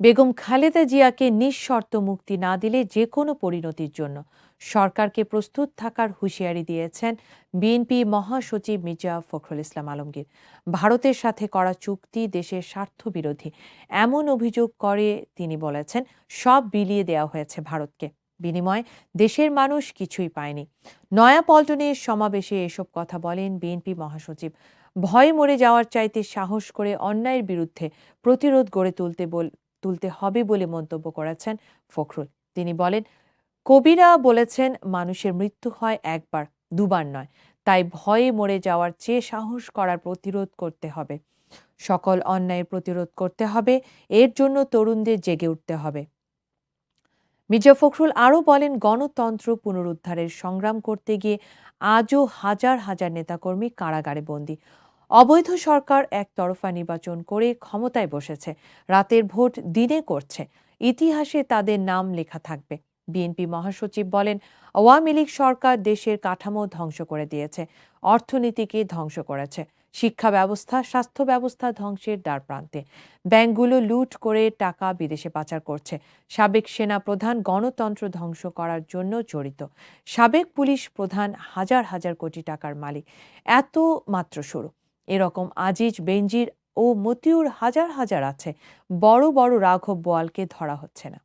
বেগম খালেদা জিয়াকে নিঃশর্ত মুক্তি না দিলে যে কোনো পরিণতির জন্য সরকারকে প্রস্তুত থাকার হুঁশিয়ারি দিয়েছেন বিএনপি মহাসচিব মির্জা ফখরুল ইসলাম আলমগীর। ভারতের সাথে করা চুক্তি দেশের স্বার্থবিরোধী। এমন অভিযোগ করে তিনি বলেছেন, সব বিলিয়ে দেওয়া হয়েছে ভারতকে। বিনিময়ে দেশের মানুষ কিছুই পায়নি। নয়াপল্টনের সমাবেশে এসব কথা বলেন বিএনপি মহাসচিব। ভয়ে মরে যাওয়ার চাইতে সাহস করে অন্যায়ের বিরুদ্ধে প্রতিরোধ গড়ে তুলতে বল তুলতে হবে বলে মন্তব্য করেছেন ফখরুল। তিনি বলেন, কবিরা বলেছেন, মানুষের মৃত্যু হয় একবার, দুবার নয়। তাই ভয়ে মরে যাওয়ার চেয়ে সাহস করার প্রতিরোধ করতে হবে। সকল অন্যায়ের প্রতিরোধ করতে হবে। এর জন্য তরুণদের জেগে উঠতে হবে। মির্জা ফখরুল আরও বলেন, গণতন্ত্র পুনরুদ্ধারের সংগ্রাম করতে গিয়ে আজও হাজার হাজার নেতাকর্মী কারাগারে বন্দী। অবৈধ সরকার একতরফা নির্বাচন করে ক্ষমতায় বসেছে। রাতের ভোট দিনে করছে। ইতিহাসে তাদের নাম লেখা থাকবে। বিএনপি মহাসচিব বলেন, আওয়ামী লীগ সরকার দেশের কাঠামো ধ্বংস করে দিয়েছে, অর্থনীতিকে ধ্বংস করেছে, শিক্ষা ব্যবস্থা, স্বাস্থ্য ব্যবস্থা ধ্বংসের দ্বার প্রান্তে ব্যাংকগুলো লুট করে টাকা বিদেশে পাচার করছে। সাবেক সেনা প্রধান গণতন্ত্র ধ্বংস করার জন্য জড়িত। সাবেক পুলিশ প্রধান হাজার হাজার কোটি টাকার মালিক। এত মাত্র শুরু। এরকম আজিজ বেঞ্জির ও মতিউর হাজার হাজার আছে। বড় বড় রাঘব বোয়ালকে ধরা হচ্ছে না।